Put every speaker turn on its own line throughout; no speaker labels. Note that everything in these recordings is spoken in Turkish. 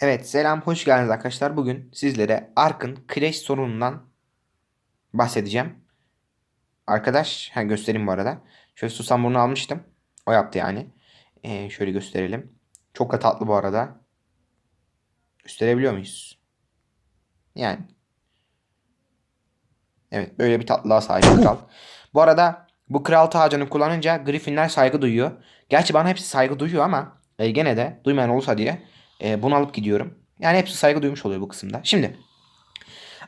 Evet selam hoş geldiniz arkadaşlar. Bugün sizlere Ark'ın crash sorunundan bahsedeceğim. Arkadaş ha göstereyim bu arada. Şöyle susam burnu almıştım. O yaptı yani. Ee, şöyle gösterelim. Çok da tatlı bu arada. Gösterebiliyor muyuz? Yani. Evet böyle bir tatlılığa sahip kral. Bu arada bu kral tacını kullanınca Griffinler saygı duyuyor. Gerçi bana hepsi saygı duyuyor ama e, gene de duymayan olursa diye e, bunu alıp gidiyorum. Yani hepsi saygı duymuş oluyor bu kısımda. Şimdi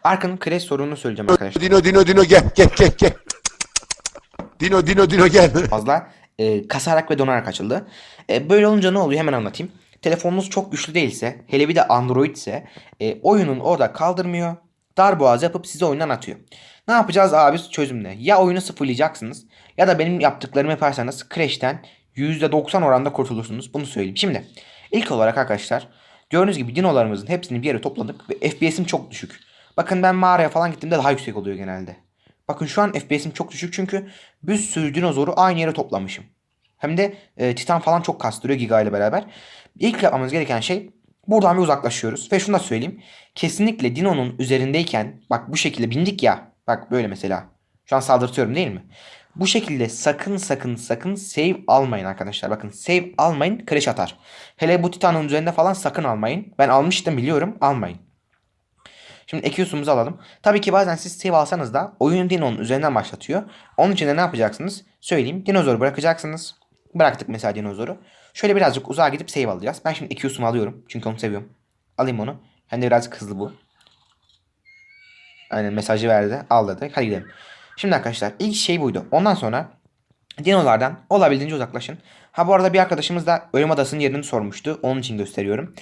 Ark'ın crash sorununu söyleyeceğim arkadaşlar.
Dino Dino Dino gel gel gel gel. Dino Dino Dino gel.
fazla e, kasarak ve donarak açıldı. E, böyle olunca ne oluyor hemen anlatayım. Telefonunuz çok güçlü değilse hele bir de Android ise e, oyunun orada kaldırmıyor. Darboğaz yapıp sizi oyundan atıyor. Ne yapacağız abi çözüm ne? Ya oyunu sıfırlayacaksınız ya da benim yaptıklarımı yaparsanız Crash'ten %90 oranda kurtulursunuz. Bunu söyleyeyim. Şimdi ilk olarak arkadaşlar gördüğünüz gibi dinolarımızın hepsini bir yere topladık ve FPS'im çok düşük. Bakın ben mağaraya falan gittiğimde daha yüksek oluyor genelde. Bakın şu an FPS'im çok düşük çünkü bir sürü dinozoru aynı yere toplamışım. Hem de e, Titan falan çok kastırıyor Giga ile beraber. İlk yapmamız gereken şey buradan bir uzaklaşıyoruz. Ve şunu da söyleyeyim. Kesinlikle Dino'nun üzerindeyken bak bu şekilde bindik ya. Bak böyle mesela. Şu an saldırtıyorum değil mi? Bu şekilde sakın sakın sakın save almayın arkadaşlar. Bakın save almayın crash atar. Hele bu Titan'ın üzerinde falan sakın almayın. Ben almıştım biliyorum almayın. Şimdi Ekius'umuzu alalım. Tabii ki bazen siz save alsanız da oyun Dino'nun üzerinden başlatıyor. Onun için de ne yapacaksınız? Söyleyeyim. Dinozoru bırakacaksınız. Bıraktık mesela dinozoru. Şöyle birazcık uzağa gidip save alacağız. Ben şimdi Ekius'umu alıyorum. Çünkü onu seviyorum. Alayım onu. Hem de birazcık hızlı bu. Aynen mesajı verdi. Al dedi. Hadi gidelim. Şimdi arkadaşlar ilk şey buydu. Ondan sonra dinolardan olabildiğince uzaklaşın. Ha bu arada bir arkadaşımız da ölüm adasının yerini sormuştu. Onun için gösteriyorum.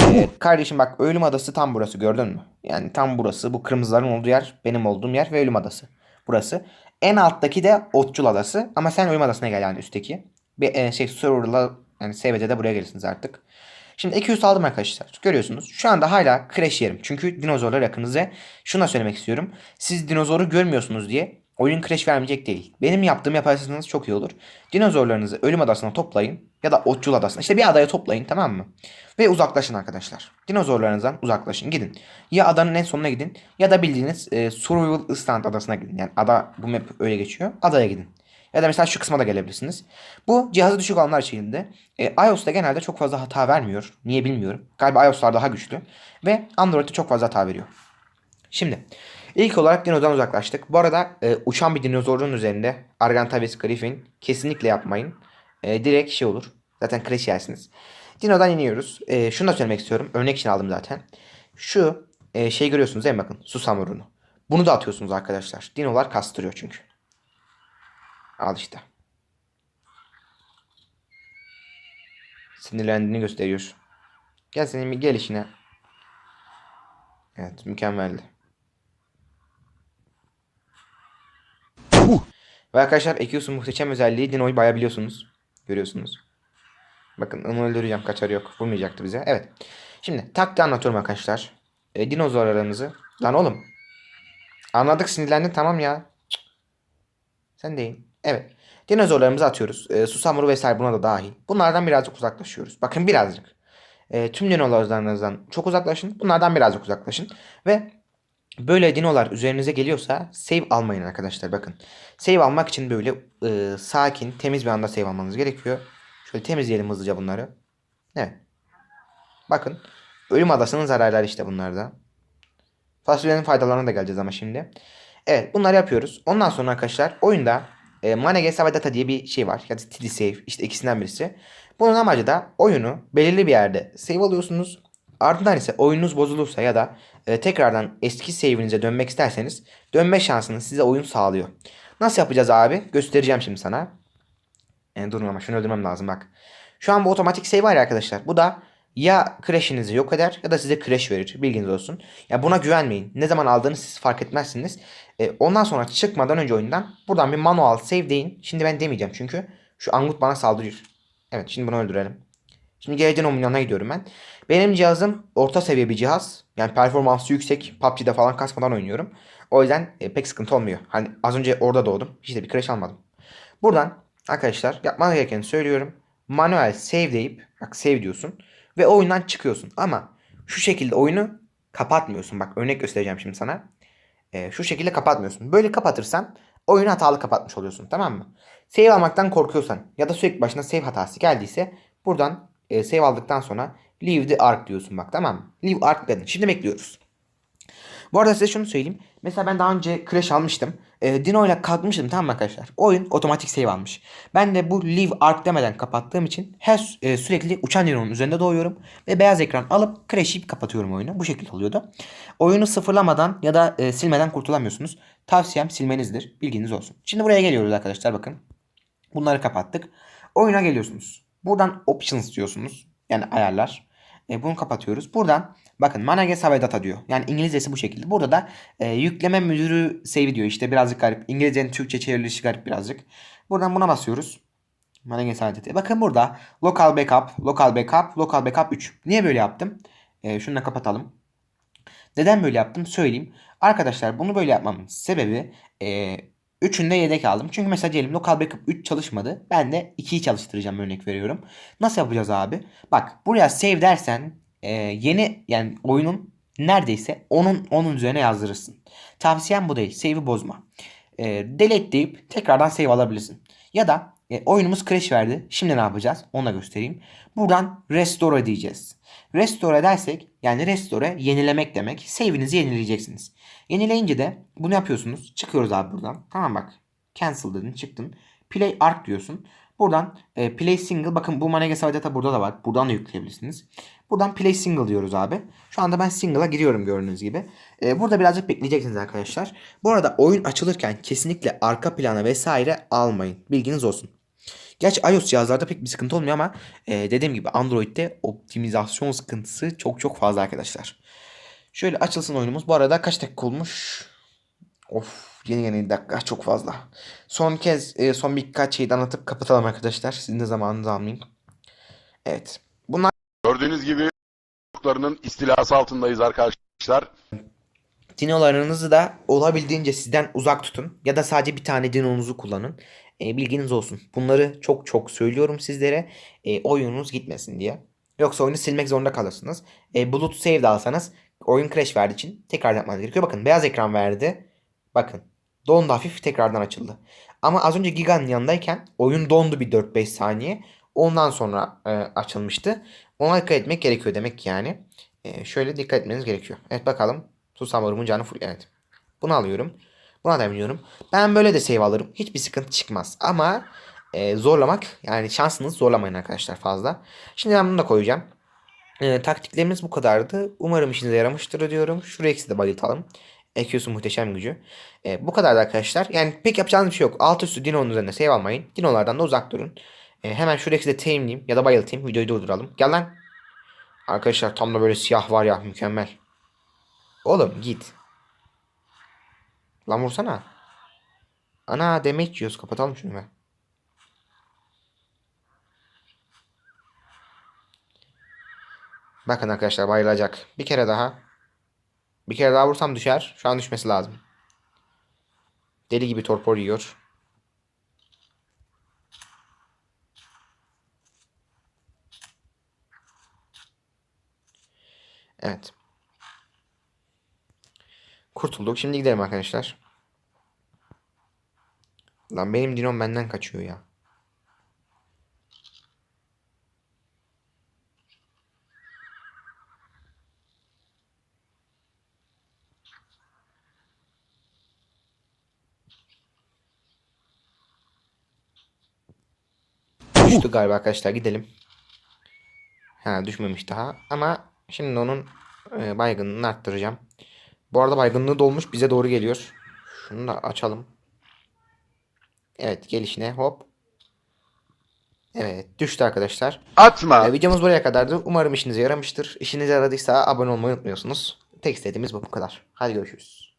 Ee, kardeşim bak ölüm adası tam burası gördün mü? Yani tam burası. Bu kırmızıların olduğu yer benim olduğum yer ve ölüm adası. Burası. En alttaki de Otçul adası. Ama sen ölüm adasına gel yani üstteki. Bir e, şey serverla yani SVC'de de buraya gelirsiniz artık. Şimdi 200 aldım arkadaşlar. Görüyorsunuz. Şu anda hala crash yerim. Çünkü dinozorlar yakınız ve şunu da söylemek istiyorum. Siz dinozoru görmüyorsunuz diye oyun crash vermeyecek değil. Benim yaptığım yaparsanız çok iyi olur. Dinozorlarınızı ölüm adasına toplayın ya da otçul adasına. İşte bir adaya toplayın tamam mı? Ve uzaklaşın arkadaşlar. Dinozorlarınızdan uzaklaşın. Gidin. Ya adanın en sonuna gidin ya da bildiğiniz e, Survival Island adasına gidin. Yani ada bu map öyle geçiyor. Adaya gidin. Ya da mesela şu kısma da gelebilirsiniz. Bu cihazı düşük olanlar içinde. E, iOS'ta genelde çok fazla hata vermiyor. Niye bilmiyorum. Galiba iOS'lar daha güçlü. Ve Android'de çok fazla hata veriyor. Şimdi ilk olarak dinodan uzaklaştık. Bu arada e, uçan bir dinozorun üzerinde Argentavis Griffin kesinlikle yapmayın. E, direkt şey olur. Zaten crash yersiniz. Dino'dan iniyoruz. E, şunu da söylemek istiyorum. Örnek için aldım zaten. Şu e, şey görüyorsunuz değil mi bakın. Su samurunu. Bunu da atıyorsunuz arkadaşlar. Dinolar kastırıyor çünkü. Al işte. Sinirlendiğini gösteriyor. Gel senin bir gelişine. Evet mükemmeldi. Ve arkadaşlar Ekius'un muhteşem özelliği Dino'yu bayağı biliyorsunuz. Görüyorsunuz. Bakın onu öldüreceğim kaçarı yok. Vurmayacaktı bize. Evet. Şimdi taktiği anlatıyorum arkadaşlar. E, dinozorlarınızı. Lan oğlum. Anladık sinirlendin tamam ya. Cık. Sen değil. Evet. Dinozorlarımızı atıyoruz. E, susamuru vesaire buna da dahil. Bunlardan birazcık uzaklaşıyoruz. Bakın birazcık. E, tüm dinozorlarınızdan çok uzaklaşın. Bunlardan birazcık uzaklaşın. Ve böyle dinolar üzerinize geliyorsa save almayın arkadaşlar. Bakın. Save almak için böyle e, sakin, temiz bir anda save almanız gerekiyor. Şöyle temizleyelim hızlıca bunları. Evet. Bakın. Ölüm adasının zararları işte bunlarda. Fasulyenin faydalarına da geleceğiz ama şimdi. Evet bunları yapıyoruz. Ondan sonra arkadaşlar oyunda e, Manage Save Data diye bir şey var. Ya da TD Save işte ikisinden birisi. Bunun amacı da oyunu belirli bir yerde save alıyorsunuz. Ardından ise oyununuz bozulursa ya da e, tekrardan eski save'inize dönmek isterseniz dönme şansını size oyun sağlıyor. Nasıl yapacağız abi? Göstereceğim şimdi sana. E, durun ama şunu öldürmem lazım bak. Şu an bu otomatik save var arkadaşlar. Bu da ya crash'inizi yok eder ya da size crash verir. Bilginiz olsun. Ya buna güvenmeyin. Ne zaman aldığını siz fark etmezsiniz. E, ondan sonra çıkmadan önce oyundan buradan bir manual save deyin. Şimdi ben demeyeceğim çünkü şu Angut bana saldırıyor. Evet şimdi bunu öldürelim. Şimdi geleceğin o milyona gidiyorum ben. Benim cihazım orta seviye bir cihaz. Yani performansı yüksek. PUBG'de falan kasmadan oynuyorum. O yüzden e, pek sıkıntı olmuyor. Hani az önce orada doğdum. Hiç de bir crash almadım. Buradan arkadaşlar yapmanız gerekeni söylüyorum. Manuel save deyip bak save diyorsun. Ve oyundan çıkıyorsun. Ama Şu şekilde oyunu kapatmıyorsun. Bak örnek göstereceğim şimdi sana. Ee, şu şekilde kapatmıyorsun. Böyle kapatırsan oyunu hatalı kapatmış oluyorsun tamam mı? Save almaktan korkuyorsan ya da sürekli başına save hatası geldiyse buradan e, save aldıktan sonra leave the arc diyorsun bak tamam mı? Leave arc dedin. Şimdi bekliyoruz. Bu arada size şunu söyleyeyim. Mesela ben daha önce Crash almıştım. E, Dino ile kalkmıştım tamam mı arkadaşlar? Oyun otomatik save almış. Ben de bu Leave Arc demeden kapattığım için her e, sürekli uçan Dino'nun üzerinde doğuyorum. Ve beyaz ekran alıp Crash yiyip kapatıyorum oyunu. Bu şekilde oluyordu. Oyunu sıfırlamadan ya da e, silmeden kurtulamıyorsunuz. Tavsiyem silmenizdir. Bilginiz olsun. Şimdi buraya geliyoruz arkadaşlar bakın. Bunları kapattık. Oyuna geliyorsunuz. Buradan Options diyorsunuz. Yani ayarlar. E, bunu kapatıyoruz. Buradan bakın Manage Save Data diyor. Yani İngilizcesi bu şekilde. Burada da e, yükleme müdürü save diyor. İşte birazcık garip. İngilizcenin Türkçe çevrilişi garip birazcık. Buradan buna basıyoruz. Manage Save Data. Bakın burada Local Backup, Local Backup, Local Backup 3. Niye böyle yaptım? E, şunu da kapatalım. Neden böyle yaptım söyleyeyim. Arkadaşlar bunu böyle yapmamın sebebi e, üçünde yedek aldım. Çünkü mesela diyelim Local Backup 3 çalışmadı. Ben de 2'yi çalıştıracağım örnek veriyorum. Nasıl yapacağız abi? Bak buraya save dersen e, yeni yani oyunun neredeyse onun onun üzerine yazdırırsın. Tavsiyem bu değil. Save'i bozma. E, delete deyip tekrardan save alabilirsin. Ya da e, oyunumuz crash verdi. Şimdi ne yapacağız? Onu da göstereyim. Buradan restore diyeceğiz. Restore dersek yani restore yenilemek demek. Save'inizi yenileyeceksiniz. Yenileyince de bunu yapıyorsunuz. Çıkıyoruz abi buradan. Tamam bak. Cancel dedin çıktın. Play arc diyorsun. Buradan e, play single bakın bu Manage Save Data burada da var. Buradan da yükleyebilirsiniz. Buradan play single diyoruz abi. Şu anda ben single'a giriyorum gördüğünüz gibi. E, burada birazcık bekleyeceksiniz arkadaşlar. Bu arada oyun açılırken kesinlikle arka plana vesaire almayın. Bilginiz olsun. Gerçi iOS cihazlarda pek bir sıkıntı olmuyor ama e, dediğim gibi Android'de optimizasyon sıkıntısı çok çok fazla arkadaşlar. Şöyle açılsın oyunumuz. Bu arada kaç dakika olmuş? Of yeni yeni dakika çok fazla. Son kez e, son birkaç şeyi anlatıp kapatalım arkadaşlar. Sizin de zamanınızı almayayım. Evet. Bunlar
Gördüğünüz gibi çocuklarının istilası altındayız arkadaşlar.
dinolarınızı da olabildiğince sizden uzak tutun. Ya da sadece bir tane dinonuzu kullanın. E, bilginiz olsun. Bunları çok çok söylüyorum sizlere. E, oyununuz gitmesin diye. Yoksa oyunu silmek zorunda kalırsınız. E, Bluetooth save de alsanız oyun crash verdiği için tekrar yapmanız gerekiyor. Bakın beyaz ekran verdi. Bakın dondu hafif tekrardan açıldı. Ama az önce Giga'nın yanındayken oyun dondu bir 4-5 saniye. Ondan sonra e, açılmıştı. Ona dikkat etmek gerekiyor demek ki yani. E, şöyle dikkat etmeniz gerekiyor. Evet bakalım. Susam canı full. Evet. Bunu alıyorum. Buna da biniyorum. Ben böyle de save alırım. Hiçbir sıkıntı çıkmaz. Ama e, zorlamak yani şansınızı zorlamayın arkadaşlar fazla. Şimdi ben bunu da koyacağım. E, taktiklerimiz bu kadardı. Umarım işinize yaramıştır diyorum. Şuraya ikisi de bayıltalım. Ekiyorsun muhteşem gücü. E, bu kadardı arkadaşlar. Yani pek yapacağınız bir şey yok. Alt üstü Dino'nun üzerinde save almayın. Dino'lardan da uzak durun. E, hemen şu Rex'i de tameleyeyim ya da bayıltayım. Videoyu durduralım. Gel lan. Arkadaşlar tam da böyle siyah var ya mükemmel. Oğlum git. Lan vursana. Ana damage yiyoruz. Kapatalım şunu be. Bakın arkadaşlar bayılacak. Bir kere daha. Bir kere daha vursam düşer. Şu an düşmesi lazım. Deli gibi torpor yiyor. Evet. Kurtulduk. Şimdi gidelim arkadaşlar. Lan benim dinom benden kaçıyor ya. Düştü galiba arkadaşlar gidelim. Ha düşmemiş daha ama şimdi onun e, baygınlığını arttıracağım. Bu arada baygınlığı dolmuş bize doğru geliyor. Şunu da açalım. Evet gelişine hop. Evet düştü arkadaşlar.
Atma.
Ee, videomuz buraya kadardı. Umarım işinize yaramıştır. İşinize yaradıysa abone olmayı unutmuyorsunuz. Tek istediğimiz bu bu kadar. Hadi görüşürüz.